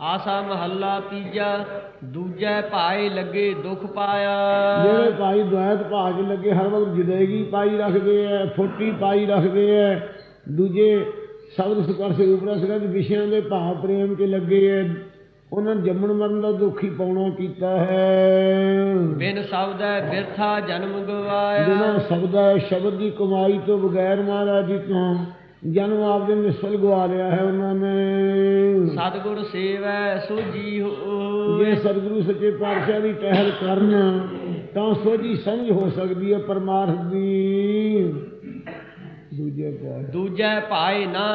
ਆਸਾ ਮਹੱਲਾ ਤੀਜਾ ਦੂਜੈ ਭਾਏ ਲੱਗੇ ਦੁਖ ਪਾਇਆ। ਜਿਹੜੇ ਭਾਈ ਦੁਆਇਤ ਭਾਗ ਲੱਗੇ ਹਰ ਵਕਤ ਜਦੇਗੀ ਪਾਈ ਰੱਖਦੇ ਐ ਫੋਟੀ ਪਾਈ ਰੱਖਦੇ ਐ ਦੂਜੇ ਸ਼ਬਦ ਸਪਰਸ਼ ਉਪਰ ਸਗਤ ਵਿਸ਼ਿਆਂ ਦੇ ਭਾਵ ਪ੍ਰੇਮ 'ਚ ਲੱਗੇ ਐ ਉਹਨਾਂ ਨੂੰ ਜੰਮਣ ਮਰਨ ਦਾ ਦੁੱਖ ਹੀ ਪਾਉਣਾ ਕੀਤਾ ਹੈ। ਬਿਨ ਸ਼ਬਦੈ ਬਿਰਥਾ ਜਨਮ ਗਵਾਇਆ। ਬਿਨਾਂ ਸ਼ਬਦਾ ਸ਼ਬਦ ਦੀ ਕਮਾਈ ਤੋਂ ਬਗੈਰ ਮਹਾਰਾਜ ਜੀ ਤੋਂ ਜਨਮ ਆਪਦੇ ਨਿਸਫਲ ਗਵਾ ਲਿਆ ਹੈ ਉਹਨਾਂ ਨੇ। ਸਤਿਗੁਰ ਸੇਵੈ ਸੋਜੀ ਹੋਏ ਜੇ ਸਤਿਗੁਰੂ ਸੱਚੇ ਪਾਤਸ਼ਾਹ ਦੀ ਟਹਿਲ ਕਰਨ ਤਾਂ ਸੋਝੀ ਸਮਝ ਹੋ ਸਕਦੀ ਹੈ ਪਰਮਾਰਥ ਦੀ। ਦੂਜੇ ਪਾਸ। ਦੂਜੈ ਭਾਏ ਨਾ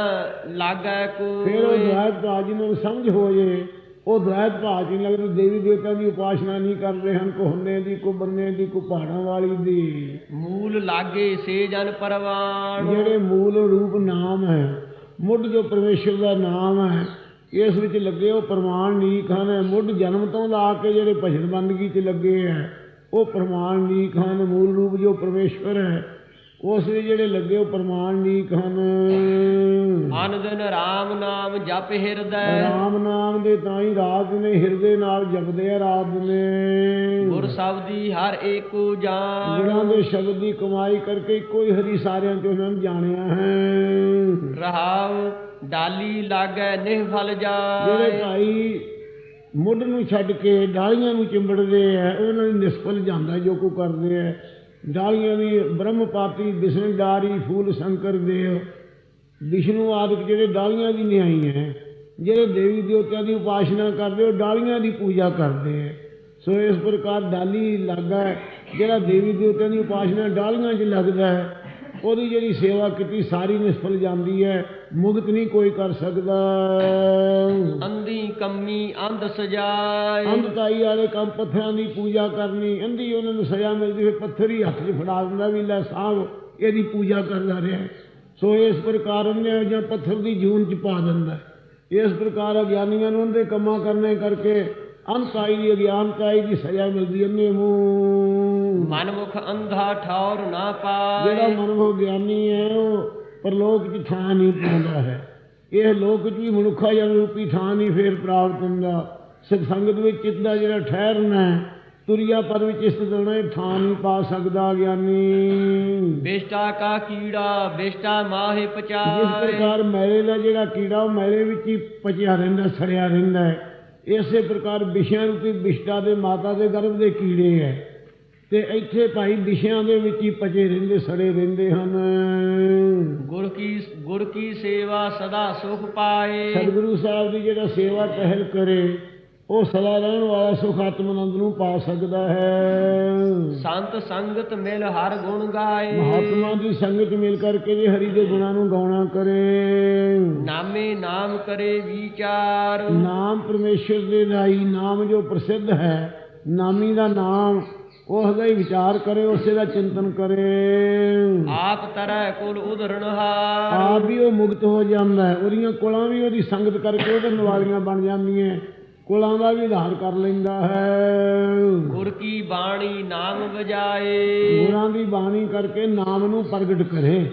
ਲਾਗੈ ਫਿਰ ਉਹ ਕੋਈ। ਭਾਜ ਨੂੰ ਸਮਝ ਹੋ ਜੇ ਉਹ ਦ્વੈਤ ਭਾਜ ਨਹੀਂ ਲੱਗਦਾ ਦੇਵੀ ਦੇਵਤਾ ਦੀ ਉਪਾਸਨਾ ਨਹੀਂ ਕਰਦੇ ਹਨ ਕੋ ਹੁੰਨੇ ਦੀ ਕੋ ਬੰਨੇ ਦੀ ਕੋ ਪਹਾੜਾਂ ਵਾਲੀ ਦੀ। ਮੂਲ ਲਾਗੇ ਸੇ ਜਨ ਪਰਵਾਣ ਜਿਹੜੇ ਮੂਲ ਰੂਪ ਨਾਮ ਹੈ ਮੁੱਢ ਜੋ ਪਰਮੇਸ਼ਰ ਦਾ ਨਾਮ ਹੈ ਇਸ ਵਿੱਚ ਲੱਗੇ ਉਹ ਪ੍ਰਮਾਣ ਨੀਕ ਹਨ। ਮੁੱਢ ਜਨਮ ਤੋਂ ਲਾ ਕੇ ਜਿਹੜੇ ਭਜਨ ਬੰਦਗੀ 'ਚ ਲੱਗੇ ਹੈ ਉਹ ਪ੍ਰਮਾਣ ਨੀਕ ਹਨ। ਮੂਲ ਰੂਪ ਜੋ ਪਰਮੇਸ਼ਵਰ ਹੈ ਉਸ ਵਿੱਚ ਜਿਹੜੇ ਲੱਗੇ ਉਹ ਪ੍ਰਮਾਣ ਨੀਕ ਹਨ ਅਨ ਦਿਨ ਰਾਮ ਨਾਮ ਜਪ ਹਿਰਦੈ। ਰਾਮ ਨਾਮ ਦੇ ਤਾਂ ਹੀ ਰਾਤ ਨੇ ਹਿਰਦੇ ਨਾਲ ਜਪਦੇ ਆ ਰਾਤ ਨੇ। ਗੁਰ ਸਬਦੀ ਹਰ ਏਕੋ ਜਾਣ ਗੁਰਾਂ ਦੇ ਸ਼ਬਦ ਦੀ ਕਮਾਈ ਕਰਕੇ ਹੀ ਹਰੀ ਸਾਰਿਆਂ ਚੋਂ ਉਹਨਾਂ ਨੂੰ ਜਾਣਿਆ ਹੈ। ਰਹਾਉ ਡਾਲੀ ਲਾਗੈ ਨਿਹ ਫਲ ਜਿਹੜੇ ਜਾਏ ਭਾਈ ਮੁੱਢ ਨੂੰ ਛੱਡ ਕੇ ਡਾਲੀਆਂ ਨੂੰ ਚਿੰਬੜਦੇ ਆ ਉਹਨਾਂ ਦੀ ਨਿਸਫਲ ਜਾਂਦਾ ਜੋ ਕੋ ਕਰਦੇ ਆ। ਡਾਲੀਆਂ ਦੀ ਬ੍ਰਹਮ ਪਾਪੀ ਵਿਸ਼ਨ ਡਾਰੀ ਫੂਲ ਸ਼ੰਕਰ ਦੇਵ ਵਿਸ਼ਨੂੰ ਆਦਿਕ ਜਿਹੜੇ ਡਾਲੀਆਂ ਦੀ ਨਿਆਈ ਹੈ ਜਿਹੜੇ ਦੇਵੀ ਦੇਵਤਿਆਂ ਦੀ ਉਪਾਸਨਾ ਕਰਦੇ ਉਹ ਡਾਲੀਆਂ ਦੀ ਪੂਜਾ ਕਰਦੇ ਆ ਸੋ ਇਸ ਪ੍ਰਕਾਰ ਡਾਲੀ ਲੱਗਾ ਹੈ, ਜਿਹੜਾ ਦੇਵੀ ਦੇਵਤਿਆਂ ਦੀ ਉਪਾਸਨਾ ਡਾਲੀਆਂ 'ਚ ਲੱਗਦਾ ਹੈ ਉਹਦੀ ਜਿਹੜੀ ਸੇਵਾ ਕੀਤੀ ਸਾਰੀ ਨਿਸਫਲ ਜਾਂਦੀ ਹੈ ਮੁਕਤ ਨਹੀਂ ਕੋਈ ਕਰ ਸਕਦਾ ਅੰਧੀ ਕੰਮੀ ਅੰਧ ਸਜਾਏ ਅੰਧਤਾਈ ਵਾਲੇ ਕੰਮ ਪੱਥਰਾਂ ਦੀ ਪੂਜਾ ਕਰਨੀ ਅੰਧੀ ਉਹਨਾਂ ਨੂੰ ਸਜ਼ਾ ਮਿਲਦੀ ਫਿਰ ਪੱਥਰ ਹੀ ਹੱਥ 'ਚ ਫੜਾ ਦਿੰਦਾ ਵੀ ਲੈ ਸਾਹਿਬ ਇਹਦੀ ਪੂਜਾ ਕਰਦਾ ਰਿਹਾ ਹੈ। ਸੋ ਇਸ ਪ੍ਰਕਾਰ ਉਹਨੇ ਜਾਂ ਪੱਥਰ ਦੀ ਜੂਨ 'ਚ ਪਾ ਦਿੰਦਾ ਹੈ। ਇਸ ਪ੍ਰਕਾਰ ਅਗਿਆਨੀਆਂ ਨੂੰ ਉਹਦੇ ਕੰਮਾਂ ਕਰਨੇ ਕਰਕੇ ਅੰਧਤਾਈ ਦੀ ਅਗਿਆਨਤਾਈ ਦੀ ਸਜ਼ਾ ਮਿਲਦੀ ਅੰਨੇ ਮੂੰਹ ਮਨਮੁਖ ਅੰਧਾ ਠੌਰ ਨਾ ਜਿਹੜਾ ਪਾਏ ਮਨੁੱਖ ਗਿਆਨੀ ਹੈ ਉਹ ਪਰਲੋਕ 'ਚ ਥਾਂ ਨਹੀਂ ਪਾਉਂਦਾ ਹੈ। ਇਹ ਲੋਕ ਵੀ ਮਨੁੱਖਾ ਜਨ ਰੂਪੀ ਥਾਂ ਨਹੀਂ ਫੇਰ ਪ੍ਰਾਪਤ ਹੁੰਦਾ। ਸਤਸੰਗਤ ਵਿੱਚ ਚਿੱਤ ਦਾ ਜਿਹੜਾ ਠਹਿਰਨਾ ਹੈ ਤੁਰਿਆ ਪਦ ਵਿੱਚ ਇਸ ਇਹ ਥਾਂ ਨਹੀਂ ਪਾ ਸਕਦਾ ਗਿਆਨੀ। ਬਿਸ਼ਟਾ ਕਾ ਕੀੜਾ ਬਿਸ਼ਟਾ ਮਾਹੇ ਜਿਸ ਪਚਾਏ ਪ੍ਰਕਾਰ ਮੈਲੇ ਦਾ ਜਿਹੜਾ ਕੀੜਾ ਉਹ ਮੈਲੇ ਵਿੱਚ ਹੀ ਪਚਿਆ ਰਹਿੰਦਾ ਸੜਿਆ ਰਹਿੰਦਾ ਹੈ। ਇਸੇ ਪ੍ਰਕਾਰ ਵਿਸ਼ਿਆਂ ਰੂਪੀ ਵਿਸ਼ਟਾ ਦੇ ਮਾਤਾ ਦੇ ਗਰਭ ਦੇ ਕੀੜੇ ਹੈ। ਤੇ ਇੱਥੇ ਭਾਈ ਵਿਸ਼ਿਆਂ ਦੇ ਵਿੱਚ ਹੀ ਪਚੇ ਰਹਿੰਦੇ ਸੜੇ ਰਹਿੰਦੇ ਹਨ। ਗੁਰ ਕੀ ਗੁਰ ਕੀ ਸੇਵਾ ਸਦਾ ਸੁਖ ਪਾਏ। ਸਤਿਗੁਰੂ ਸਾਹਿਬ ਦੀ ਜਿਹੜਾ ਸੇਵਾ ਟਹਿਲ ਕਰੇ ਉਹ ਸਦਾ ਰਹਿਣ ਵਾਲਾ ਸੁਖ ਆਤਮਨੰਦ ਨੂੰ ਪਾ ਸਕਦਾ ਹੈ। ਸੰਤ ਸੰਗਤ ਮਿਲ ਹਰ ਗੁਣ ਗਾਏ। ਮਹਾਤਮਾ ਦੀ ਸੰਗਤ ਮਿਲ ਕਰਕੇ ਜੇ ਹਰੀ ਦੇ ਗੁਣਾਂ ਨੂੰ ਗਾਉਣਾ ਕਰੇ। ਨਾਮੇ ਨਾਮ ਕਰੇ ਵਿਚਾਰ। ਨਾਮ ਪਰਮੇਸ਼ਰ ਦੇ ਰਾਈ ਨਾਮ ਜੋ ਪ੍ਰਸਿੱਧ ਹੈ ਨਾਮੀ ਦਾ ਨਾਮ ਉਸ ਦਾ ਹੀ ਵਿਚਾਰ ਕਰੇ ਉਸੇ ਦਾ ਚਿੰਤਨ ਕਰੇ। ਆਪ ਤਰੈ ਕੁਲ ਉਧਰਣ ਹਾਰ। ਆਪ ਵੀ ਉਹ ਮੁਕਤ ਹੋ ਜਾਂਦਾ ਹੈ। ਉਹਦੀਆਂ ਕੁਲਾਂ ਵੀ ਉਹਦੀ ਸੰਗਤ ਕਰਕੇ ਉਹਦੇ ਨਿਵਾਲੀਆਂ ਬਣ ਜਾਂਦੀਆਂ ਕੁਲਾਂ ਦਾ ਵੀ ਆਧਾਰ ਕਰ ਲੈਂਦਾ ਹੈ। ਗੁਰ ਕੀ ਬਾਣੀ ਨਾਮ ਵਜਾਏ। ਗੁਰਾਂ ਦੀ ਬਾਣੀ ਕਰਕੇ ਨਾਮ ਨੂੰ ਪ੍ਰਗਟ ਕਰੇ।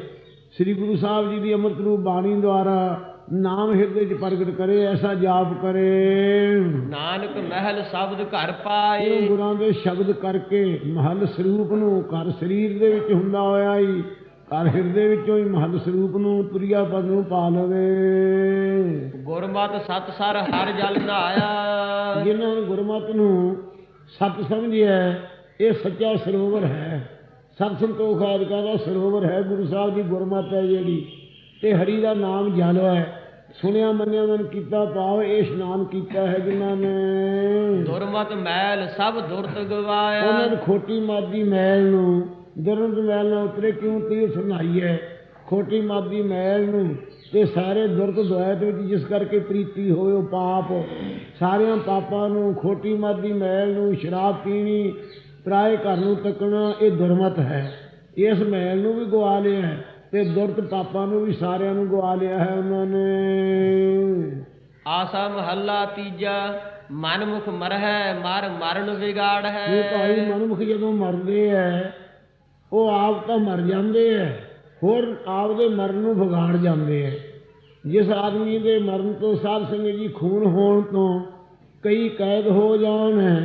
ਸ੍ਰੀ ਗੁਰੂ ਸਾਹਿਬ ਜੀ ਦੀ ਅੰਮ੍ਰਿਤ ਰੂਪ ਬਾਣੀ ਦੁਆਰਾ ਨਾਮ ਹਿਰਦੇ 'ਚ ਪ੍ਰਗਟ ਕਰੇ ਐਸਾ ਜਾਪ ਕਰੇ। ਨਾਨਕ ਮਹਿਲ ਸ਼ਬਦ ਘਰ ਪਾਏ। ਗੁਰਾਂ ਦੇ ਸ਼ਬਦ ਕਰਕੇ ਮਹਲ ਸਰੂਪ ਨੂੰ ਘਰ ਸਰੀਰ ਦੇ ਵਿੱਚ ਹੁੰਦਾ ਹੋਇਆ ਹੀ ਘਰ ਹਿਰਦੇ ਵਿੱਚੋਂ ਹੀ ਮਹਲ ਸਰੂਪ ਨੂੰ ਤੁਰਿਆ ਪਦ ਨੂੰ ਪਾ ਲਵੇ। ਗੁਰਮਤਿ ਸਤ ਸਰ ਹਰ ਜਲ ਨਹਾਇਆ। ਜਿਨ੍ਹਾਂ ਨੇ ਗੁਰਮਤਿ ਨੂੰ ਸਤ ਸਮਝਿਆ ਇਹ ਸੱਚਾ ਸਰੋਵਰ ਹੈ। ਸਤ ਸੰਤੋਖ ਆਦਿਕਾਂ ਦਾ ਸਰੋਵਰ ਹੈ ਗੁਰੂ ਸਾਹਿਬ ਦੀ ਗੁਰਮਤਿ ਹੈ ਜਿਹੜੀ ਤੇ ਹਰੀ ਦਾ ਨਾਮ ਜਲ ਹੈ। ਸੁਣਿਆ ਮੰਨਿਆ ਮਨ ਕੀਤਾ ਪਾਵ ਇਹ ਇਸ਼ਨਾਨ ਕੀਤਾ ਹੈ ਜਿਨ੍ਹਾਂ ਨੇ। ਦੁਰਮਤ ਮੈਲ ਸਭ ਦੁਰਤ ਉਹਨਾਂ ਗਵਾਇਆ ਨੇ ਖੋਟੀ ਮਾਦੀ ਮੈਲ ਨੂੰ ਦੁਰੰਤ ਮੈਲ ਨਾਲ ਉਤਰੇ ਕਿਉਂ ਤੀਰ ਸੁਣਾਈ ਹੈ? ਖੋਟੀ ਮਾਦੀ ਮੈਲ ਨੂੰ ਤੇ ਸਾਰੇ ਦੁਰਤ ਦੁਆਇਤ ਵਿੱਚ ਜਿਸ ਕਰਕੇ ਪ੍ਰੀਤੀ ਹੋਵੇ ਉਹ ਪਾਪ। ਸਾਰਿਆਂ ਪਾਪਾਂ ਨੂੰ ਖੋਟੀ ਮਾਦੀ ਮੈਲ ਨੂੰ ਸ਼ਰਾਬ ਪੀਣੀ ਪਰਾਏ ਘਰ ਨੂੰ ਤੱਕਣਾ ਇਹ ਦੁਰਮਤ ਹੈ। ਇਸ ਮੈਲ ਨੂੰ ਵੀ ਗਵਾ ਲਿਆ ਹੈ। ਤੇ ਦੁਰਤ ਪਾਪਾਂ ਨੂੰ ਵੀ ਸਾਰਿਆਂ ਨੂੰ ਗਵਾ ਲਿਆ ਹੈ ਉਹਨਾਂ ਨੇ। ਆਸਾ ਮਹੱਲਾ ਤੀਜਾ ਮਨਮੁਖ ਮਰਹਿ ਮਰ ਮਰਨ ਵਿਗਾੜ ਇਹ ਹੈ ਭਾਈ ਮਨੁੱਖ ਜਦੋਂ ਮਰਦੇ ਐ ਉਹ ਆਪ ਤਾਂ ਮਰ ਜਾਂਦੇ ਐ ਹੋਰ ਆਪ ਦੇ ਮਰਨ ਨੂੰ ਵਿਗਾੜ ਜਾਂਦੇ ਐ। ਜਿਸ ਆਦਮੀ ਦੇ ਮਰਨ ਤੋਂ ਸਾਧ ਸੰਗਤ ਜੀ ਖੂਨ ਹੋਣ ਤੋਂ ਕਈ ਕੈਦ ਹੋ ਜਾਣ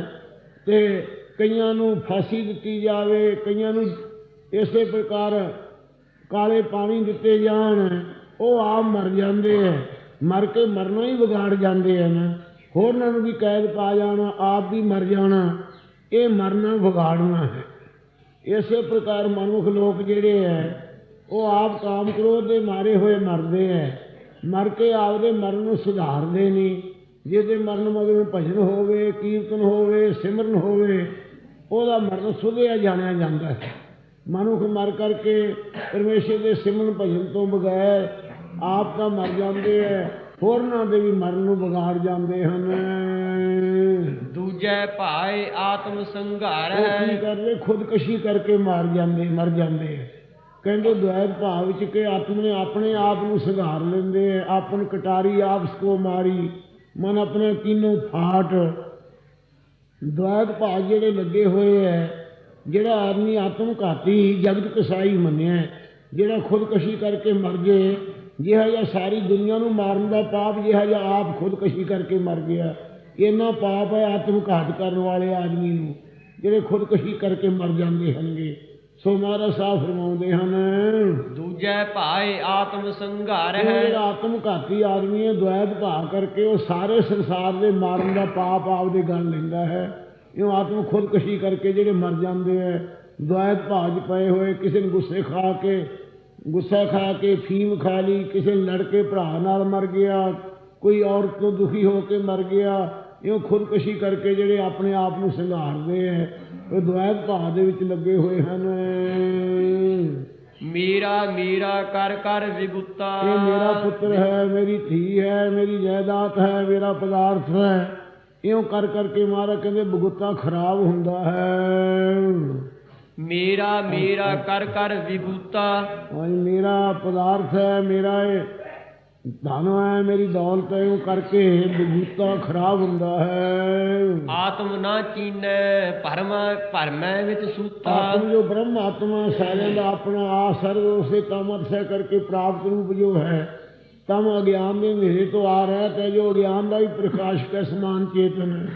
ਤੇ ਕਈਆਂ ਨੂੰ ਫਾਂਸੀ ਦਿੱਤੀ ਜਾਵੇ ਕਈਆਂ ਨੂੰ ਇਸੇ ਪ੍ਰਕਾਰ ਕਾਲੇ ਪਾਣੀ ਦਿੱਤੇ ਜਾਣ, ਉਹ ਆਪ ਮਰ ਜਾਂਦੇ ਐ ਮਰ ਕੇ ਮਰਨੋਂ ਹੀ ਵਿਗਾੜ ਜਾਂਦੇ ਆ ਨਾ। ਹੋਰਨਾਂ ਨੂੰ ਵੀ ਕੈਦ ਪਾ ਜਾਣਾ, ਆਪ ਵੀ ਮਰ ਜਾਣਾ। ਇਹ ਮਰਨਾ ਵਿਗਾੜਨਾ ਹੈ। ਇਸੇ ਪ੍ਰਕਾਰ ਮਨੁੱਖ ਲੋਕ ਜਿਹੜੇ ਐ ਉਹ ਆਪ ਕਾਮ ਕ੍ਰੋਧ ਦੇ ਮਾਰੇ ਹੋਏ ਮਰਦੇ ਐ ਮਰ ਕੇ ਆਪਦੇ ਮਰਨ ਨੂੰ ਸੁਧਾਰਦੇ ਨਹੀਂ ਜਿਹਦੇ ਮਰਨ ਮਗਰੋਂ ਭਜਨ ਹੋਵੇ, ਕੀਰਤਨ ਹੋਵੇ, ਸਿਮਰਨ ਹੋਵੇ, ਉਹਦਾ ਮਰਨ ਸੁਧਿਆ ਜਾਣਿਆ ਜਾਂਦਾ ਹੈ। ਮਨੁੱਖ ਮਰ ਕਰਕੇ ਪਰਮੇਸ਼ਰ ਦੇ ਸਿਮਰਨ ਭਜਨ ਤੋਂ ਬਗੈਰ ਆਪ ਤਾਂ ਮਰ ਜਾਂਦੇ ਐ। ਹੋਰਨਾਂ ਦੇ ਵੀ ਮਰਨ ਨੂੰ ਵਿਗਾੜ ਜਾਂਦੇ ਹਨ। ਦੂਜੈ ਭਾਏ ਆਤਮ ਸੰਘਾਰ। ਉਹ ਕੀ ਹੈ ਕਰਦੇ? ਖੁਦਕਸ਼ੀ ਕਰਕੇ ਮਾਰ ਜਾਂਦੇ ਮਰ ਜਾਂਦੇ ਕਹਿੰਦੇ ਦੁਆਇਤ ਭਾਵ ਵਿੱਚ ਕਿ ਆਤਮ ਨੇ ਆਪਣੇ ਆਪ ਨੂੰ ਸੁਧਾਰ ਲੈਂਦੇ ਆ ਆਪਨ ਕਟਾਰੀ ਆਪਸ ਕੋ ਮਾਰੀ। ਮਨ ਆਪਣੇ ਕੀਨੋ ਫਾਟ। ਦੁਆਇਤ ਭਾਵ ਜਿਹੜੇ ਲੱਗੇ ਹੋਏ ਐ ਜਿਹੜਾ ਆਦਮੀ ਆਤਮ ਘਾਤੀ ਜਗਤ ਕਸਾਈ ਮੰਨਿਆ ਜਿਹੜਾ ਖੁਦਕਸ਼ੀ ਕਰਕੇ ਮਰ ਜੇ ਜਿਹਾ ਜਿਹਾ ਸਾਰੀ ਦੁਨੀਆ ਨੂੰ ਮਾਰਨ ਦਾ ਪਾਪ ਜਿਹਾ ਜਿਹਾ ਆਪ ਖੁਦਕਸ਼ੀ ਕਰਕੇ ਮਰ ਗਿਆ ਇੰਨਾ ਪਾਪ ਹੈ ਆਤਮ ਘਾਤ ਕਰਨ ਵਾਲੇ ਆਦਮੀ ਨੂੰ ਜਿਹੜੇ ਖੁਦਕਸ਼ੀ ਕਰਕੇ ਮਰ ਜਾਂਦੇ ਹਨਗੇ। ਸੋ ਮਹਾਰਾਜ ਸਾਹਿਬ ਫਰਮਾਉਂਦੇ ਹਨ ਦੂਜੈ ਭਾਏ ਆਤਮ ਸੰਘਾਰ ਹੈ। ਜਿਹੜਾ ਆਤਮ ਘਾਤੀ ਆਦਮੀ ਹੈ ਦੁਆਇਤ ਭਾਵ ਕਰਕੇ ਉਹ ਸਾਰੇ ਸੰਸਾਰ ਦੇ ਮਾਰਨ ਦਾ ਪਾਪ ਆਪਦੇ ਗਲ ਲੈਂਦਾ ਹੈ। ਇਹ ਆਤਮ ਖੁਦਕਸ਼ੀ ਕਰਕੇ ਜਿਹੜੇ ਮਰ ਜਾਂਦੇ ਹੈ ਦੁਆਇਤ 'ਚ ਪਏ ਹੋਏ ਕਿਸੇ ਨੂੰ ਗੁੱਸੇ ਖਾ ਕੇ ਗੁੱਸਾ ਖਾ ਕੇ ਫੀਮ ਖਾ ਲਈ ਕਿਸੇ ਨੇ ਲੜ ਕੇ ਭਰਾ ਨਾਲ ਮਰ ਗਿਆ ਕੋਈ ਔਰਤ ਤੋਂ ਦੁਖੀ ਹੋ ਕੇ ਮਰ ਗਿਆ ਇਹ ਖੁਦਕਸ਼ੀ ਕਰਕੇ ਜਿਹੜੇ ਆਪਣੇ ਆਪ ਨੂੰ ਸੰਘਾਰਦੇ ਹੈ ਉਹ ਦੁਆਇਤ ਭਾਵ ਦੇ ਵਿੱਚ ਲੱਗੇ ਹੋਏ ਹਨ। ਮੇਰਾ ਮੇਰਾ ਕਰ ਕਰ ਵਿਗੁੱਤਾ ਇਹ ਮੇਰਾ ਪੁੱਤਰ ਹੈ ਮੇਰੀ ਧੀ ਹੈ ਮੇਰੀ ਜਾਇਦਾਦ ਹੈ ਮੇਰਾ ਪਦਾਰਥ ਹੈ। ਇਉਂ ਕਰ ਕਰਕੇ ਮਹਾਰਾਜ ਕਹਿੰਦੇ ਬਗੁੱਤਾ ਖਰਾਬ ਹੁੰਦਾ ਹੈ। ਮੇਰਾ ਮੇਰਾ ਕਰ ਕਰ ਵਿਗੂਤਾ ਹਾਂ ਮੇਰਾ ਪਦਾਰਥ ਹੈ ਮੇਰਾ ਇਹ ਧਨ ਹੈ ਮੇਰੀ ਦੌਲਤ ਹੈ ਇਉਂ ਕਰਕੇ ਬਗੁੱਤਾ ਖਰਾਬ ਹੁੰਦਾ ਹੈ। ਆਤਮ ਨਾ ਚੀਨੈ ਭਰਮ ਭਰਮੈ ਵਿੱਚ ਸੂਤਾ। ਆਤਮ ਜੋ ਬ੍ਰਹਮ ਆਤਮਾ ਸਾਰਿਆਂ ਦਾ ਆਪਣਾ ਆ ਸਰਵ ਉਸੇ ਕਾਮਤ ਸੇ ਕਰਕੇ ਪ੍ਰਾਪਤ ਰੂਪ ਜੋ ਹੈ ਤਮ ਅਗਿਆਨ ਦੇ ਹਨੇਰੇ ਤੋਂ ਆ ਰਿਹਾ ਤੇ ਜੋ ਅਗਿਆਨ ਦਾ ਵੀ ਪ੍ਰਕਾਸ਼ ਕੈ ਸਮਾਨ ਚੇਤਨ ਹੈ।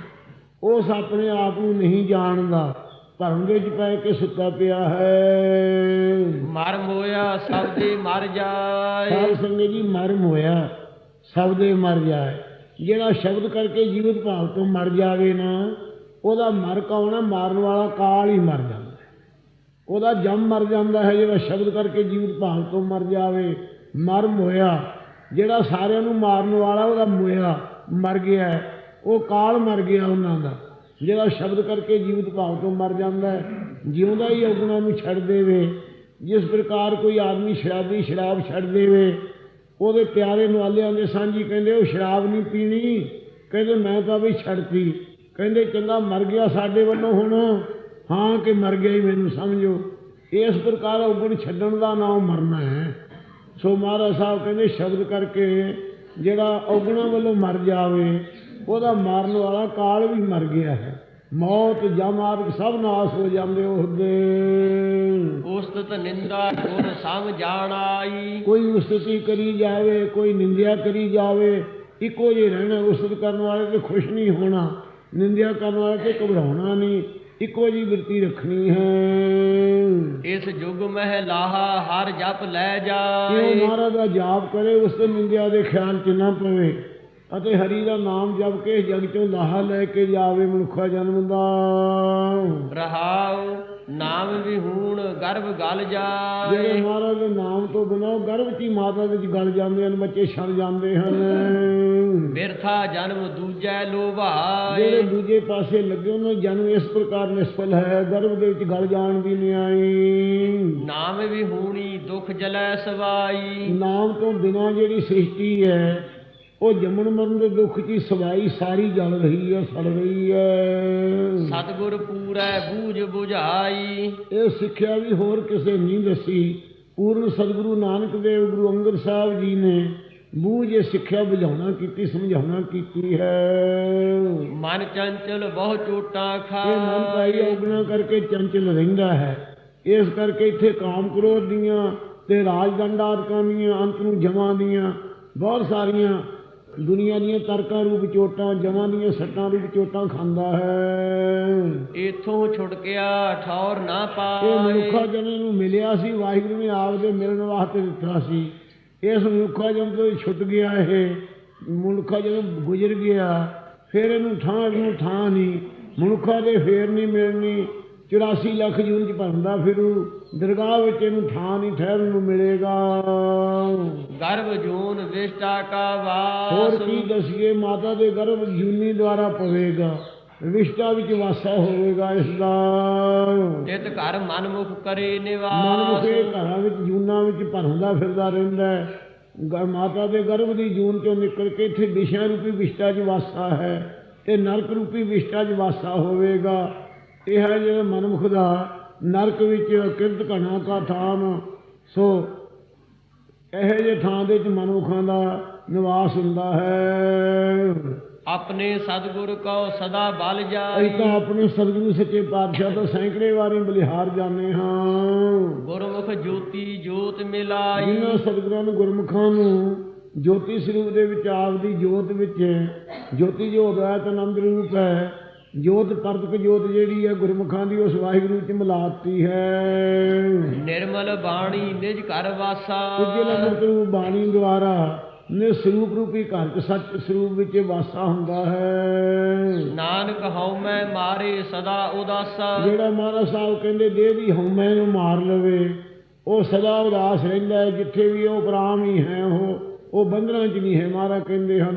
ਉਸ ਆਪਣੇ ਆਪ ਨੂੰ ਨਹੀਂ ਜਾਣਦਾ। ਭਰਮ ਦੇ ਵਿੱਚ ਪੈ ਕੇ ਸੁੱਤਾ ਪਿਆ ਹੈ? ਮਰ ਮੋਇਆ ਸਭ ਦੇ ਮਰ ਜਾਏ। ਸਾਧ ਸੰਗਤ ਜੀ ਮਰਮ ਹੋਇਆ ਸਭ ਦੇ ਮਰ ਜਾਏ। ਜਿਹੜਾ ਸ਼ਬਦ ਕਰਕੇ ਜੀਵਤ ਭਾਵ ਤੋਂ ਮਰ ਜਾਵੇ ਨਾ ਉਹਦਾ ਮਰ ਕੌਣਾ ਮਾਰਨ ਵਾਲਾ ਕਾਲ ਹੀ ਮਰ ਜਾਂਦਾ ਹੈ। ਉਹਦਾ ਜਮ ਮਰ ਜਾਂਦਾ ਹੈ ਜਿਹੜਾ ਸ਼ਬਦ ਕਰਕੇ ਜੀਵਤ ਭਾਵ ਤੋਂ ਮਰ ਜਾਵੇ। ਮਰਮ ਹੋਇਆ ਜਿਹੜਾ ਸਾਰਿਆਂ ਨੂੰ ਮਾਰਨ ਵਾਲਾ ਉਹਦਾ ਮੋਇਆ ਮਰ ਗਿਆ ਉਹ ਕਾਲ ਮਰ ਗਿਆ ਉਹਨਾਂ ਦਾ। ਜਿਹੜਾ ਸ਼ਬਦ ਕਰਕੇ ਜੀਵਤ ਭਾਵ ਤੋਂ ਮਰ ਜਾਂਦਾ ਹੈ, ਜਿਉਂਦਾ ਹੀ ਔਗਣਾ ਨੂੰ ਛੱਡ ਦੇਵੇ। ਜਿਸ ਪ੍ਰਕਾਰ ਕੋਈ ਆਦਮੀ ਸ਼ਰਾਬੀ ਸ਼ਰਾਬ ਛੱਡ ਦੇਵੇ, ਉਹਦੇ ਪਿਆਰੇ ਨਵਾਲਿਆਂ ਦੇ ਸਾਂਝੀ ਕਹਿੰਦੇ, ਉਹ ਸ਼ਰਾਬ ਨਹੀਂ ਪੀਣੀ। ਕਹਿੰਦੇ, ਮੈਂ ਤਾਂ ਵੀ ਛੱਡਤੀ। ਕਹਿੰਦੇ, ਚੰਗਾ, ਮਰ ਗਿਆ ਸਾਡੇ ਵੱਲੋਂ ਹੁਣ। ਹਾਂ ਕਿ ਮਰ ਗਿਆ ਹੀ ਮੈਨੂੰ ਸਮਝੋ। ਇਸ ਪ੍ਰਕਾਰ ਔਗਣ ਛੱਡਣ ਦਾ ਨਾਮ ਮਰਨਾ ਹੈ। ਸੋ ਮਹਾਰਾਜ ਸਾਹਿਬ ਕਹਿੰਦੇ ਸ਼ਬਦ ਕਰਕੇ ਜਿਹੜਾ ਔਗਣਾ ਵੱਲੋਂ ਮਰ ਜਾਵੇ ਉਹਦਾ ਮਾਰਨ ਵਾਲਾ ਕਾਲ ਵੀ ਮਰ ਗਿਆ ਹੈ। ਮੌਤ ਜਮ ਆਦਿ ਸਭ ਨਾਸ ਹੋ ਜਾਂਦੇ ਉਹਦੇ ਉਸਤਤ ਨਿੰਦਾ ਗੁਰ ਸਮ ਜਾਣਾਈ। ਕੋਈ ਉਸਤਤੀ ਕਰੀ ਜਾਵੇ ਕੋਈ ਨਿੰਦਿਆ ਕਰੀ ਜਾਵੇ ਇੱਕੋ ਜਿਹੇ ਰਹਿਣਾ ਉਸਤਤ ਕਰਨ ਵਾਲੇ ਤੇ ਖੁਸ਼ ਨਹੀਂ ਹੋਣਾ। ਨਿੰਦਿਆ ਕਰਨ ਵਾਲੇ ਤੇ ਘਬਰਾਉਣਾ ਨਹੀਂ। ਇੱਕੋ ਜਿਹੀ ਬਿਰਤੀ ਰੱਖਣੀ ਹੈ। ਇਸ ਯੁਗ ਮਹਿ ਲਾਹਾ ਹਰ ਜਪ ਲੈ ਕਿਉਂ ਜਾਏ ਮਹਾਰਾਜ ਦਾ ਜਾਪ ਕਰੇ ਉਸ ਤੇ ਨਿੰਦਿਆ ਦੇ ਖਿਆਲ ਚ ਨਾ ਪਵੇ। ਅਤੇ ਹਰੀ ਦਾ ਨਾਮ ਜਪ ਕੇ ਇਸ ਜਗ ਚੋਂ ਲਾਹਾ ਲੈ ਕੇ ਜਾਵੇ ਮਨੁੱਖਾ ਜਨਮ ਦਾ। ਰਹਾਉ। ਨਾਮ ਵਿਹੂਣ ਗਰਭ ਗਲ ਜਿਹੜੇ ਜਾਏ ਮਹਾਰਾਜ ਦੇ ਨਾਮ ਤੋਂ ਬਿਨਾਂ ਗਰਭ ਹੀ ਮਾਤਾ ਵਿੱਚ ਗਲ ਜਾਂਦੇ ਹਨ ਬੱਚੇ ਛੜ ਜਾਂਦੇ ਹਨ। ਬਿਰਥਾ ਜਨਮ ਦੂਜੈ ਜਿਹੜੇ ਲੋਭਾਏ ਦੂਜੇ ਪਾਸੇ ਲੱਗੇ ਉਹਨਾਂ ਦਾ ਜਨਮ ਇਸ ਪ੍ਰਕਾਰ ਨਿਸਫਲ ਹੈ ਗਰਭ ਦੇ ਵਿੱਚ ਗਲ ਜਾਣ ਦੀ ਨਿਆਈ। ਨਾਮ ਵਿਹੂਣੀ ਦੁਖ ਜਲੈ ਸਵਾਈ। ਨਾਮ ਤੋਂ ਬਿਨਾਂ ਜਿਹੜੀ ਸ੍ਰਿਸ਼ਟੀ ਹੈ ਉਹ ਜੰਮਣ ਮਰਨ ਦੇ ਦੁੱਖ ਦੀ ਸਵਾਈ ਸਾਰੀ ਜਲ ਰਹੀ ਹੈ ਸੜ ਰਹੀ ਹੈ। ਸਤਿਗੁਰ ਪੂਰੈ ਬੂਝ 부ਝਾਈ ਇਹ ਸਿੱਖਿਆ ਵੀ ਹੋਰ ਕਿਸੇ ਨਹੀਂ ਦੱਸੀ। ਪੂਰਨ ਸਤਿਗੁਰੂ ਨਾਨਕ ਦੇਵ ਗੁਰੂ ਅੰਗਦ ਸਾਹਿਬ ਜੀ ਨੇ ਬੂਝ ਇਹ ਸਿੱਖਿਆ ਬੁਝਾਉਣਾ ਕੀਤੀ ਸਮਝਾਉਣਾ ਕੀਤੀ ਹੈ। ਮਨ ਚੰਚਲ ਬਹੁ ਚੋਟਾਂ ਇਹ ਮਨ ਪਾਈ ਖਾਏ ਔਗਣਾ ਕਰਕੇ ਚੰਚਲ ਰਹਿੰਦਾ ਹੈ। ਇਸ ਕਰਕੇ ਇੱਥੇ ਕਾਮ ਕ੍ਰੋਧ ਦੀਆਂ ਤੇ ਰਾਜ ਦੰਡਾਤਕਾਂ ਦੀਆਂ ਅੰਤ ਨੂੰ ਜਮਾਂ ਦੀਆਂ ਬਹੁਤ ਸਾਰੀਆਂ ਦੁਨੀਆ ਦੀਆਂ ਤਰਕਾਂ ਰੂਪ ਚੋਟਾਂ ਜਮਾਂ ਦੀਆਂ ਸੱਟਾਂ ਰੂਪ ਚੋਟਾਂ ਖਾਂਦਾ ਹੈ। ਇਥੋਂ ਛੁਟਕਿਆ ਠੌਰ ਨਾ ਇਹ ਪਾਏ ਮਨੁੱਖਾ ਜਨ ਨੂੰ ਮਿਲਿਆ ਸੀ ਵਾਹਿਗੁਰੂ ਨੇ ਆਪ ਦੇ ਮਿਲਣ ਵਾਸਤੇ ਦਿੱਤਾ ਸੀ। ਇਸ ਮਨੁੱਖਾ ਜਨ ਤੋਂ ਛੁੱਟ ਗਿਆ ਇਹ। ਮਨੁੱਖਾ ਜਨ ਗੁਜ਼ਰ ਗਿਆ। ਫਿਰ ਇਹਨੂੰ ਥਾਂ ਨੂੰ ਥਾਂ ਨਹੀਂ ਮਨੁੱਖਾ ਦੇ ਫੇਰ ਨਹੀਂ ਮਿਲਣੀ। 84 ਲੱਖ ਜੂਨ ਚ ਭਰਦਾ ਫਿਰੂ ਦਰਗਾਹ ਵਿੱਚ ਇਹਨੂੰ ਥਾਂ ਨਹੀਂ ਠਹਿਰਨ ਨੂੰ ਮਿਲੇਗਾ। ਗਰਭ ਜੂਨ ਵਿਸ਼ਟਾ ਕਾ ਹੋਰ ਵਾਸ ਕੀ ਦਸੀਏ ਮਾਤਾ ਦੇ ਗਰਭ ਜੂਨੀ ਦੁਆਰਾ ਪਵੇਗਾ। ਵਿਸ਼ਟਾ ਵਿੱਚ ਵਾਸਾ ਹੋਵੇਗਾ ਇਸ ਦਾ ਤਿਤ ਘਰ ਮਨਮੁਖ ਕਰੇ ਨਿਵਾਸ। ਮੁਖੇ ਘਰਾਂ ਵਿੱਚ ਜੂਨਾਂ ਵਿੱਚ ਭਰਉਂਦਾ ਫਿਰਦਾ ਰਹਿੰਦਾ ਹੈ। ਮਾਤਾ ਦੇ ਗਰਭ ਦੀ ਜੂਨ ਚੋਂ ਨਿਕਲ ਕੇ ਇੱਥੇ ਵਿਸ਼ਾ ਰੂਪੀ ਵਿਸ਼ਟਾ 'ਚ ਵਾਸਾ ਹੈ ਤੇ ਨਰਕ ਰੂਪੀ ਵਿਸ਼ਟਾ 'ਚ ਵਾਸਾ ਹੋਵੇਗਾ। ਇਹ ਹੈ ਜਿਹੜਾ ਮਨਮੁਖ ਦਾ ਨਰਕ ਵਿੱਚ ਕਿਰਤ ਘਣਾ ਕਾ ਥਾਨ ਸੋ ਇਹੋ ਜਿਹੇ ਥਾਂ ਦੇ ਵਿੱਚ ਮਨਮੁਖਾਂ ਦਾ ਨਿਵਾਸ ਹੁੰਦਾ ਹੈ। ਆਪਣੇ ਸਤਿਗੁਰ ਕੋ ਸਦਾ ਬਲ ਅਸੀਂ ਜਾਈ ਤਾਂ ਆਪਣੇ ਸਤਿਗੁਰੂ ਸੱਚੇ ਪਾਤਸ਼ਾਹ ਤੋਂ ਸੈਂਕੜੇ ਵਾਰੀ ਬਲਿਹਾਰ ਜਾਂਦੇ ਹਾਂ। ਗੁਰਮੁਖ ਜੋਤੀ ਜੋਤ ਮਿਲਾਈ। ਜਿਨ੍ਹਾਂ ਸਤਿਗੁਰਾਂ ਨੂੰ ਗੁਰਮੁਖਾਂ ਨੂੰ ਜੋਤੀ ਸਰੂਪ ਦੇ ਵਿੱਚ ਆਪਦੀ ਜੋਤ ਵਿੱਚ ਜੋਤੀ ਜੋਤ ਹੈ ਤਾਂ ਆਨੰਦ ਰੂਪ ਹੈ ਜੋਤ ਪਰਤਕ ਜੋਤ ਜਿਹੜੀ ਹੈ ਗੁਰਮੁਖਾਂ ਦੀ ਉਸ ਵਾਹਿਗੁਰੂ ਚ ਮਿਲਾਤੀ ਹੈ। ਨਿਰਮਲ ਬਾਣੀ ਨਿਜ ਘਰ ਵਾਸਾ। ਕੁਝ ਮਤਲਬ ਬਾਣੀ ਦੁਆਰਾ ਨੇ ਸਰੂਪ ਰੂਪੀ ਘਰ ਚ ਸੱਚ ਸਰੂਪ ਵਿੱਚ ਵਾਸਾ ਹੁੰਦਾ ਹੈ। ਨਾਨਕ ਹਉ ਮੈਂ ਮਾਰੇ ਸਦਾ ਉਦਾਸਾ। ਜਿਹੜਾ ਮਹਾਰਾਜ ਸਾਹਿਬ ਕਹਿੰਦੇ ਦੀ ਹਉਮੈ ਨੂੰ ਮਾਰ ਲਵੇ ਉਹ ਸਦਾ ਉਦਾਸ ਰਹਿੰਦਾ ਹੈ ਜਿੱਥੇ ਵੀ ਉਹ ਪ੍ਰਾਮ ਹੀ ਹੈ ਉਹ ਉਹ ਬੰਧਨਾਂ 'ਚ ਨਹੀਂ ਹੈ ਮਹਾਰਾਜ ਕਹਿੰਦੇ ਹਨ।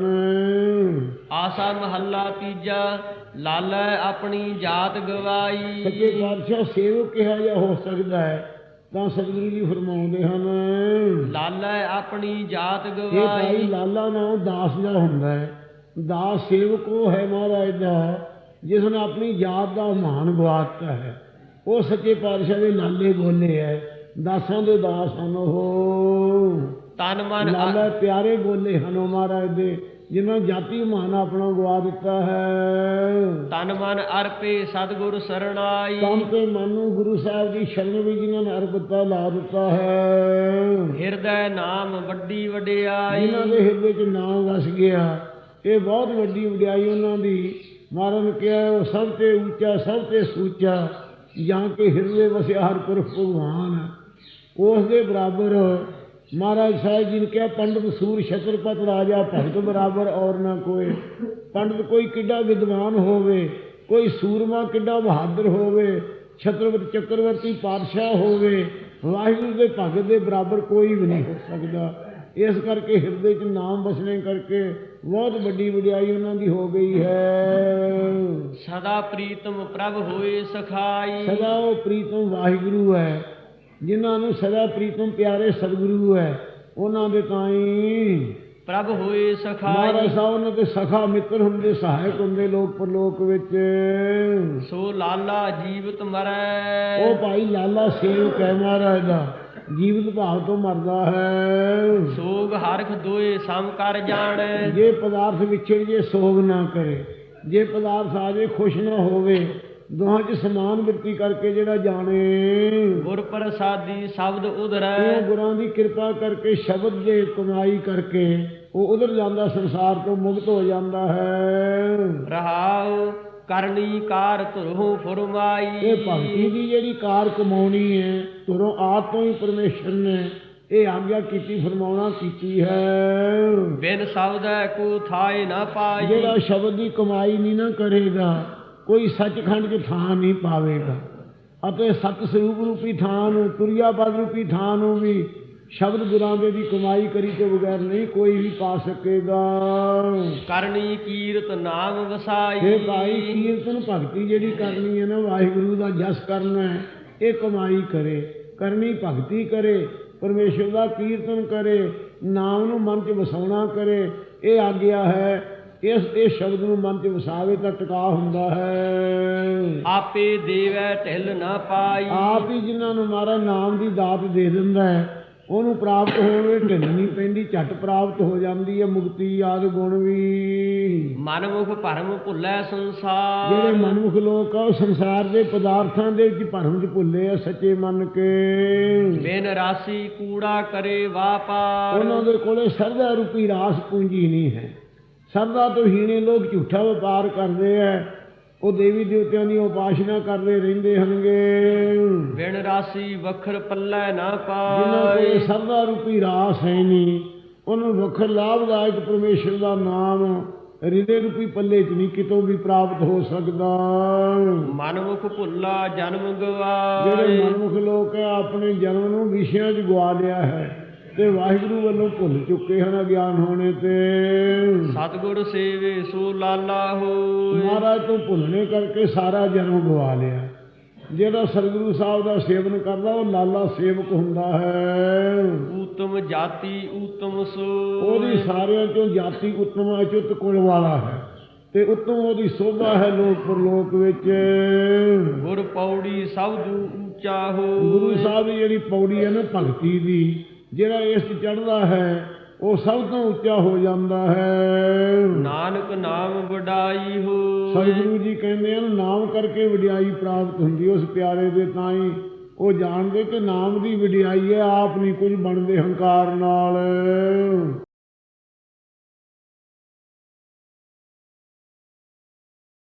ਆਸਾ ਮਹੱਲਾ ਤੀਜਾ ਲਾਲੈ ਆਪਣੀ ਜਾਤ ਗਵਾਈ। ਸੱਚੇ ਪਾਤਸ਼ਾਹ ਸੇਵਕ ਕਿਹਾ ਜਾ ਹੋ ਸਕਦਾ ਹੈ ਤਾਂ ਸਤਿਗੁਰੂ ਜੀ ਫਰਮਾਉਂਦੇ ਹਨ। ਲਾਲੈ ਆਪਣੀ ਜਾਤ ਇਹ ਭਾਈ ਗਵਾਈ ਲਾਲਾ ਨਾਮ ਦਾਸ ਦਾ ਹੁੰਦਾ ਹੈ। ਦਾਸ ਸੇਵਕ ਉਹ ਹੈ ਮਹਾਰਾਜ ਦਾ ਜਿਸ ਨੇ ਆਪਣੀ ਜਾਤ ਦਾ ਮਾਣ ਗਵਾਤਾ ਹੈ। ਉਹ ਸੱਚੇ ਪਾਤਸ਼ਾਹ ਦੇ ਲਾਲੇ ਬੋਲੇ ਹੈ। ਦਾਸਾਂ ਦੇ ਦਾਸ ਹਨ ਉਹ। ਤਨ ਮਨ ਲਾਲਾ ਪਿਆਰੇ ਬੋਲੇ ਹਨ ਮਹਾਰਾਜ ਦੇ ਜਿਨ੍ਹਾਂ ਜਾਤੀ ਮਾਨ ਆਪਣਾ ਗਵਾ ਦਿੱਤਾ ਹੈ। ਤਨ ਮਨ ਅਰਪੇ ਸਤਿਗੁਰ ਸਰਣਾਈ। ਕੰਮ ਤੇ ਮਨ ਨੂੰ ਗੁਰੂ ਸਾਹਿਬ ਦੀ ਸ਼ਰਨ ਵਿੱਚ ਜਿਨ੍ਹਾਂ ਨੇ ਅਰਪਤਾ ਲਾ ਦਿੱਤਾ ਹੈ। ਹਿਰਦੈ ਨਾਮ ਵੱਡੀ ਵਡਿਆਈ। ਜਿਨ੍ਹਾਂ ਦੇ ਹਿਰਦੇ 'ਚ ਨਾਮ ਵਸ ਗਿਆ ਇਹ ਬਹੁਤ ਵੱਡੀ ਵਡਿਆਈ ਉਹਨਾਂ ਦੀ। ਮਹਾਰਾਜ ਨੇ ਕਿਹਾ ਉਹ ਸਭ ਤੇ ਉੱਚਾ ਸਭ ਤੇ ਸੂਚਾ ਜਾਂ ਕੇ ਹਿਰਦੇ ਵਸਿਆ ਹਰ ਪੁਰਖ ਭਗਵਾਨ। ਉਸ ਦੇ ਬਰਾਬਰ ਮਹਾਰਾਜ ਸਾਹਿਬ ਜੀ ਨੇ ਕਿਹਾ ਪੰਡਤ ਸੂਰ ਛਤਰਪਤ ਰਾਜਾ ਭਗਤ ਬਰਾਬਰ ਔਰ ਨਾ ਕੋਈ। ਪੰਡਤ ਕੋਈ ਕਿੱਡਾ ਵਿਦਵਾਨ ਹੋਵੇ ਕੋਈ ਸੂਰਮਾ ਕਿੱਡਾ ਬਹਾਦਰ ਹੋਵੇ ਛਤਰਪਤ ਚੱਕਰਵਰਤੀ ਪਾਤਸ਼ਾਹ ਹੋਵੇ ਵਾਹਿਗੁਰੂ ਦੇ ਭਗਤ ਦੇ ਬਰਾਬਰ ਕੋਈ ਵੀ ਨਹੀਂ ਹੋ ਸਕਦਾ। ਇਸ ਕਰਕੇ ਹਿਰਦੇ 'ਚ ਨਾਮ ਵਸਣੇ ਕਰਕੇ ਬਹੁਤ ਵੱਡੀ ਵਡਿਆਈ ਉਹਨਾਂ ਦੀ ਹੋ ਗਈ ਹੈ। ਸਦਾ ਪ੍ਰੀਤਮ ਪ੍ਰਭ ਹੋਏ ਸਖਾਈ। ਸਦਾ ਉਹ ਪ੍ਰੀਤਮ ਵਾਹਿਗੁਰੂ ਹੈ। ਜਿਨ੍ਹਾਂ ਨੂੰ ਸਦਾ ਪ੍ਰੀਤਮ ਪਿਆਰੇ ਸਤਿਗੁਰੂ ਹੈ ਉਹਨਾਂ ਦੇ ਤਾਈ ਪ੍ਰਭ ਹੋਏ ਮਹਾਰਾਜ ਸਖਾਈ ਸਾਹਿਬ ਉਹਨਾਂ ਦੇ ਸਖਾ ਮਿੱਤਰ ਹੁੰਦੇ ਸਹਾਇਕ ਹੁੰਦੇ ਲੋਕ ਪਰਲੋਕ ਵਿੱਚ। ਸੋ ਲਾਲਾ ਜੀਵਤ ਮਰੈ। ਉਹ ਭਾਈ ਲਾਲਾ ਸੇਵਕ ਹੈ ਮਹਾਰਾਜ ਦਾ ਜੀਵਤ ਭਾਵ ਤੋਂ ਮਰਦਾ ਹੈ। ਸੋਗ ਹਰਖ ਦੋਏ ਸਮ ਕਰ ਜਾਣੈ। ਜੇ ਪਦਾਰਥ ਵਿਛੜ ਜੇ ਸੋਗ ਨਾ ਕਰੇ। ਜੇ ਪਦਾਰਥ ਆ ਜੇ ਖੁਸ਼ ਨਾ ਹੋਵੇ। ਦੋਹਾਂ 'ਚ ਸਮਾਨ ਵਰਤੀ ਕਰਕੇ ਜਿਹੜਾ ਜਾਣੇ। ਗੁਰ ਪ੍ਰਸਾਦੀ ਸ਼ਬਦ ਉਧਰੈ। ਉਹ ਗੁਰਾਂ ਦੀ ਕਿਰਪਾ ਕਰਕੇ ਸ਼ਬਦ ਦੇ ਕਮਾਈ ਕਰਕੇ ਉਹ ਉਧਰ ਜਾਂਦਾ ਸੰਸਾਰ ਤੋਂ ਮੁਕਤ ਹੋ ਜਾਂਦਾ ਹੈ। ਰਹਾਉ ਕਰਨੀ ਕਾਰ ਧੁਰਹੁ ਫਰਮਾਈ। ਇਹ ਭਗਤੀ ਦੀ ਜਿਹੜੀ ਕਾਰ ਕਮਾਉਣੀ ਹੈ ਤੁਰੋਂ ਆਪ ਤੋਂ ਹੀ ਪਰਮੇਸ਼ਰ ਨੇ ਇਹ ਆਗਿਆ ਕੀਤੀ ਫਰਮਾਉਣਾ ਕੀਤੀ ਹੈ। ਬਿਨ ਸ਼ਬਦੈ ਕੋ ਥਾਏ ਨਾ ਪਾਈ। ਜਿਹੜਾ ਸ਼ਬਦ ਦੀ ਕਮਾਈ ਨਹੀਂ ਨਾ ਕਰੇਗਾ ਕੋਈ ਸੱਚਖੰਡ 'ਚ ਥਾਂ ਨਹੀਂ ਪਾਵੇਗਾ। ਅਤੇ ਸਤ ਸਰੂਪ ਰੂਪੀ ਥਾਂ ਨੂੰ ਤੁਰਿਆ ਪਦ ਰੂਪੀ ਥਾਂ ਨੂੰ ਵੀ ਸ਼ਬਦ ਗੁਰਾਂ ਦੇ ਦੀ ਕਮਾਈ ਕਰੀ ਤੋਂ ਬਗੈਰ ਨਹੀਂ ਕੋਈ ਵੀ ਪਾ ਸਕੇਗਾ। ਕਰਨੀ ਕੀਰਤ ਨਾਮ ਵਸਾਈ। ਇਹ ਭਾਈ ਕੀਰਤਨ ਭਗਤੀ ਜਿਹੜੀ ਕਰਨੀ ਹੈ ਨਾ ਵਾਹਿਗੁਰੂ ਦਾ ਜਸ ਕਰਨਾ ਹੈ ਇਹ ਕਮਾਈ ਕਰੇ ਕਰਨੀ ਭਗਤੀ ਕਰੇ ਪਰਮੇਸ਼ਰ ਦਾ ਕੀਰਤਨ ਕਰੇ ਨਾਮ ਨੂੰ ਮਨ 'ਚ ਵਸਾਉਣਾ ਕਰੇ ਇਹ ਆਗਿਆ ਹੈ ਇਸ ਇਸ ਸ਼ਬਦ ਨੂੰ ਮਨ 'ਚ ਵਸਾਵੇ ਤਾਂ ਟਿਕਾ ਹੁੰਦਾ ਹੈ। ਆਪੇ ਦੇਵੈ ਢਿਲ ਨਾ ਪਾਈ। ਆਪ ਹੀ ਜਿਨ੍ਹਾਂ ਨੂੰ ਮਾਰਾ ਨਾਮ ਦੀ ਦਾਤ ਦੇ ਦਿੰਦਾ ਹੈ ਉਹਨੂੰ ਪ੍ਰਾਪਤ ਹੋਵੇ ਢਿੱਲ ਨਹੀਂ ਪੈਂਦੀ ਝਟ ਪ੍ਰਾਪਤ ਹੋ ਜਾਂਦੀ ਹੈ ਮੁਕਤੀ ਆਦ ਗੁਣ ਵੀ। ਮਨਮੁਖ ਭਰਮ ਭੁੱਲੈ ਸੰਸਾਰ। ਜਿਹੜੇ ਮਨਮੁਖ ਲੋਕ ਆ ਉਹ ਸੰਸਾਰ ਦੇ ਪਦਾਰਥਾਂ ਦੇ ਵਿੱਚ ਭਰਮ ਚ ਭੁੱਲੇ ਆ ਸੱਚੇ ਮੰਨ ਕੇ। ਬਿਨ ਰਾਸੀ ਕੂੜਾ ਕਰੇ ਵਾਪਾਰ। ਉਹਨਾਂ ਦੇ ਕੋਲੇ ਸਰਦਾ ਰੂਪੀ ਰਾਸ ਪੂੰਜੀ ਨਹੀਂ ਹੈ। ਸਰਦਾ ਤੋਂ ਹੀਣੇ ਲੋਕ ਝੂਠਾ ਵਪਾਰ ਕਰਦੇ ਆ ਉਹ ਦੇਵੀ ਦੇਵਤਿਆਂ ਦੀ ਉਪਾਸਨਾ ਕਰਦੇ ਰਹਿੰਦੇ ਹਨਗੇ। ਬਿਨ ਰਾਸੀ ਵਖਰ ਪੱਲੇ ਨਾ ਜਿਨ੍ਹਾਂ ਪਾਏ ਕੋਲੇ ਸਰਦਾ ਰੂਪੀ ਰਾਸ ਹੈ ਨਹੀਂ ਉਹਨਾਂ ਵੱਖਰ ਲਾਭਦਾਇਕ ਪਰਮੇਸ਼ਰ ਦਾ ਨਾਮ ਹਿਰਦੇ ਰੂਪੀ ਪੱਲੇ 'ਚ ਨਹੀਂ ਕਿਤੋਂ ਵੀ ਪ੍ਰਾਪਤ ਹੋ ਸਕਦਾ। ਮਨਮੁਖ ਭੁੱਲਾ ਜਨਮ ਜਿਹੜੇ ਗਵਾਏ ਮਨਮੁਖ ਲੋਕ ਆਪਣੇ ਜਨਮ ਨੂੰ ਵਿਸ਼ਿਆਂ 'ਚ ਗਵਾ ਲਿਆ ਹੈ। ਤੇ ਵਾਹਿਗੁਰੂ ਵੱਲੋਂ ਭੁੱਲ ਚੁੱਕੇ ਹਨ ਅਗਿਆਨ ਹੋਣੇ ਤੇ। ਸਤਿਗੁਰ ਸੇਵੇ ਸੋ ਲਾਲਾ ਹੋਏ। ਮਹਾਰਾਜ ਤੋਂ ਭੁੱਲਣੇ ਕਰਕੇ ਸਾਰਾ ਜਨਮ ਗਵਾ ਲਿਆ। ਜਿਹੜਾ ਸਤਿਗੁਰੂ ਸਾਹਿਬ ਦਾ ਸੇਵਨ ਕਰਦਾ ਉਹ ਲਾਲਾ ਸੇਵਕ ਹੁੰਦਾ ਹੈ। ਊਤਮ ਜਾਤੀ ਊਤਮ ਸੋ। ਉਹਦੀ ਸਾਰਿਆਂ ਚੋਂ ਜਾਤੀ ਉੱਤਮ ਅਚੁੱਤ ਕੁਲ ਵਾਲਾ ਹੈ। ਤੇ ਉੱਤਮ ਉਹਦੀ ਸੋਭਾ ਹੈ ਲੋਕ ਪਰਲੋਕ ਵਿੱਚ। ਗੁਰ ਪੌੜੀ ਸਭ ਜੂ ਉੱਚਾ ਹੋ ਗੁਰੂ ਸਾਹਿਬ ਦੀ ਜਿਹੜੀ ਪੌੜੀ ਹੈ ਨਾ ਭਗਤੀ ਦੀ ਜਿਹੜਾ ਇਸ ਚੜਦਾ ਹੈ ਉਹ ਸਭ ਤੋਂ ਉੱਚਾ ਹੋ ਜਾਂਦਾ ਹੈ। ਨਾਨਕ ਨਾਮ ਵਡਾਈ ਹੋ। ਸਤਿਗੁਰੂ ਜੀ ਕਹਿੰਦੇ ਹਨ ਨਾਮ ਕਰਕੇ ਵਡਿਆਈ ਪ੍ਰਾਪਤ ਹੁੰਦੀ ਉਸ ਪਿਆਰੇ ਦੇ ਤਾਂ ਹੀ ਉਹ ਜਾਣਦੇ ਕਿ ਨਾਮ ਦੀ ਵਡਿਆਈ ਹੈ ਆਪ ਨਹੀਂ ਕੁਝ ਬਣਦੇ ਹੰਕਾਰ ਨਾਲ।